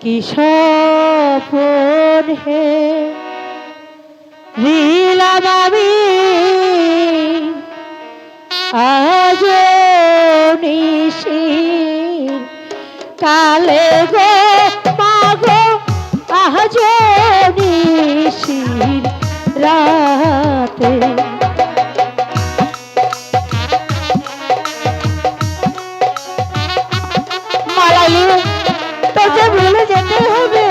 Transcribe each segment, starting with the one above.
কি সপন হে? রিলাম আমি। আজ কালে গো মাগো আজ নিশির রাতে। যেতে হবে।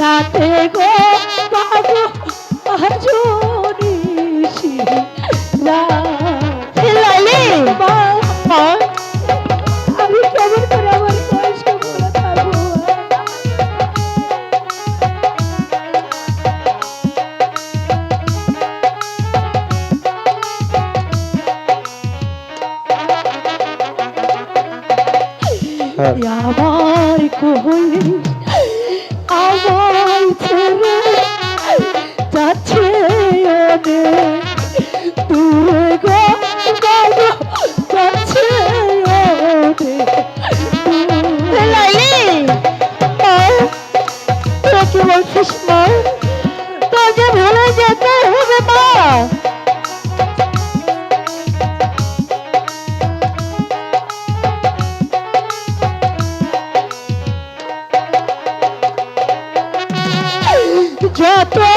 রাতে গো আমার কই? আমার ছেড়ে যাচ্ছে দূরে গো যাচ্ছে বলছিস মা? তোকে ভুলে যেতে হবে মা। যত